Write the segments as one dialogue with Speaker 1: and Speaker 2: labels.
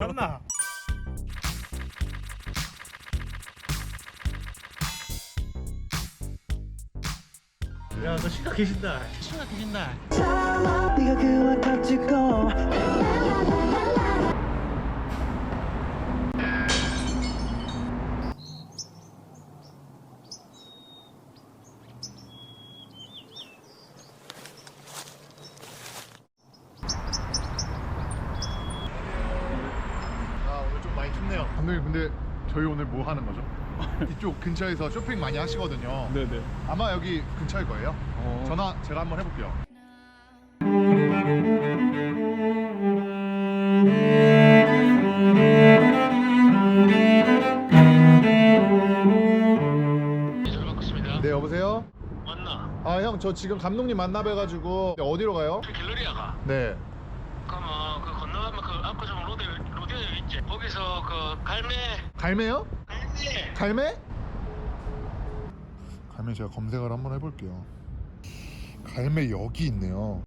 Speaker 1: 맞나? 야, 너 시각 계신다. 시각 계신다
Speaker 2: 아 오늘 좀 많이 춥네요. 감독님 근데 저희 오늘 뭐 하는 거죠? 이쪽 근처에서 쇼핑 많이 하시거든요.
Speaker 3: 네네.
Speaker 2: 아마 여기 근처일 거예요.
Speaker 3: 어.
Speaker 2: 전화 제가 한번 해볼게요. 네 여보세요?
Speaker 4: 맞나?
Speaker 2: 아 형 저 지금 감독님 만나 뵈가지고 어디로 가요?
Speaker 4: 그 갤러리아가
Speaker 2: 네.
Speaker 4: 건너가면 그 압구정 로데 로데오 있지 거기서 그 갈매
Speaker 2: 갈매요?
Speaker 4: 갈매
Speaker 2: 갈매? 갈매 제가 검색을 한번 해볼게요. 갈매 여기 있네요.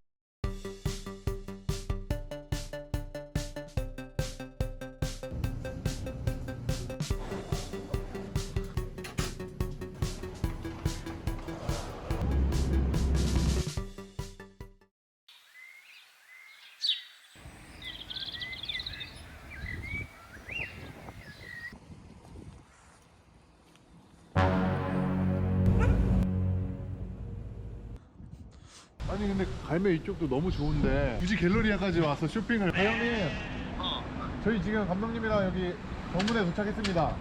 Speaker 2: 아니 근데 갈매 이쪽도 너무 좋은데 굳이 갤러리아까지 와서 쇼핑을 아, 형님
Speaker 4: 어
Speaker 2: 저희 지금 감독님이랑 여기 정문에 도착했습니다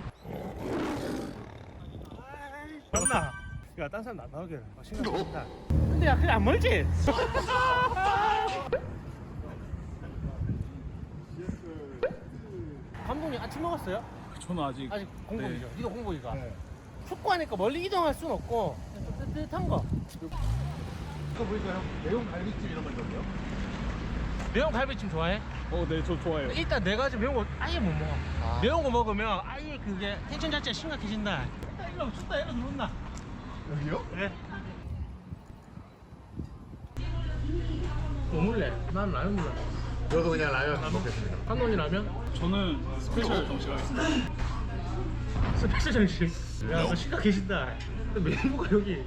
Speaker 1: 맞나? 야, 딴 사람 안 나오게. 아, 시각 계신다. 근데 야, 그게 안 멀지? 감독님 아침 먹었어요?
Speaker 3: 저는 아직
Speaker 1: 아직 공복이죠.
Speaker 3: 네.
Speaker 1: 니도 공복이가.
Speaker 2: 네.
Speaker 1: 축구하니까 멀리 이동할 순 없고 좀 뜨뜻한 거.
Speaker 2: 이거 보니까 형 매운 갈비찜 이런 거 있거든요
Speaker 1: 매운 갈비찜 좋아해?
Speaker 3: 어, 네, 저 좋아해요.
Speaker 1: 일단 내가 지금 매운 거 아예 못 먹어.
Speaker 2: 아.
Speaker 1: 매운 거 먹으면 아예 그게 텐션 자체가 심각해진다. 일로 춥다 일로 들어온다.
Speaker 2: 여기요?
Speaker 1: 네. 뭐 먹을래? 난 라면 먹을래.
Speaker 2: 저도 그냥 라면 먹겠습니다
Speaker 1: 감독님 라면?
Speaker 3: 저는 스페셜 정식 하겠습니다.
Speaker 1: 스페셜 정식. 야, 너 시각 계신다. 근데 메뉴가 여기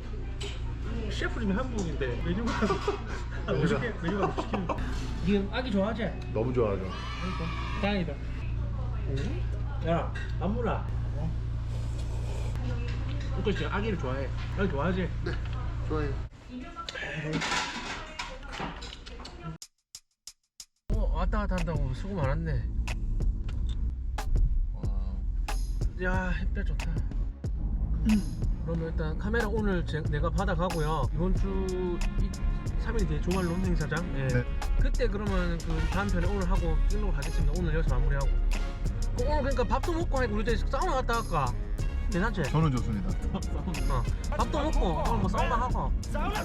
Speaker 1: 셰프님이 한국인데 메뉴가 아, 멋있게 메뉴가 멋있게. 지금 아기 좋아하지?
Speaker 2: 너무 좋아하죠
Speaker 1: 다행이다. 야, 안 몰라. 그렇지, 아기를 좋아해. 아기 좋아하지?
Speaker 2: 좋아해요
Speaker 1: 어, 왔다 갔다 한다고 수고 많았네. 야, 햇볕 좋다. 그러면 일단 카메라 오늘 제, 내가 받아가고요. 이번 주 3일 뒤에 주말 론 행사장. 예.
Speaker 2: 네.
Speaker 1: 그때 그러면 그 다음 편에 오늘 하고 찍는 거 가겠습니다. 오늘 여기서 마무리하고. 그 오늘 그러니까 밥도 먹고 하고 우리 이제 사우나 갔다 갈까? 괜찮지?
Speaker 2: 저는 좋습니다
Speaker 1: 어. 밥도 먹고 오늘 뭐 사우나 하고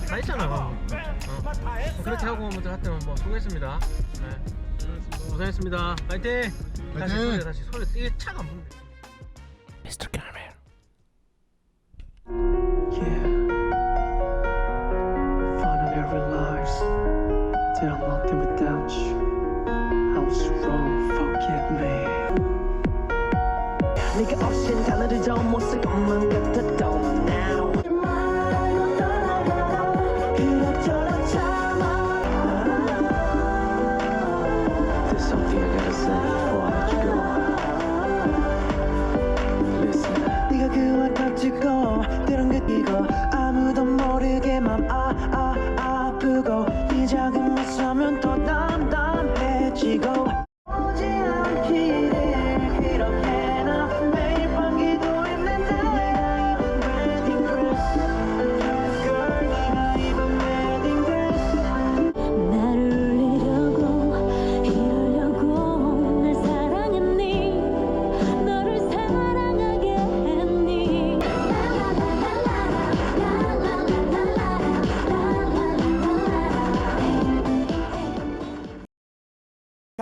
Speaker 1: 다 있잖아. 어. 어. 그렇게 하고 뭐 하여튼 뭐 수고했습니다. 네. 고생했습니다. 파이팅! 다시
Speaker 2: 파이팅!
Speaker 1: 소리 다시 소리 이게 차가 안. 미
Speaker 5: 네가 없인 단어를 좀 못쓸 것만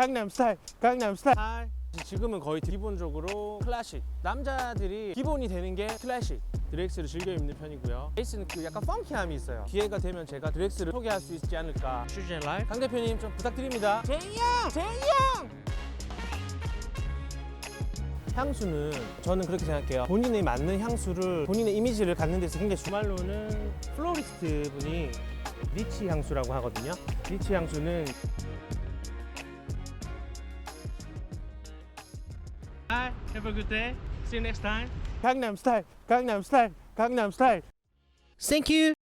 Speaker 1: 강남스타일 강남스타일. 아, 지금은 거의 기본적으로 클래식. 남자들이 기본이 되는 게 클래식. 드렉스를 즐겨 입는 편이고요. 베이스는 그 약간 펑키함이 있어요. 기회가 되면 제가 드렉스를 소개할 수 있지 않을까. 슈젠 라이 강 대표님 좀 부탁드립니다. 제이형! 제이형! 향수는 저는 그렇게 생각해요. 본인에 맞는 향수를 본인의 이미지를 갖는 데서 굉장히 주말로는 플로리스트 분이 리치 향수라고 하거든요. 리치 향수는 Hi, have a good day. See you next time. Gangnam Style, Gangnam Style, Gangnam Style. Thank you.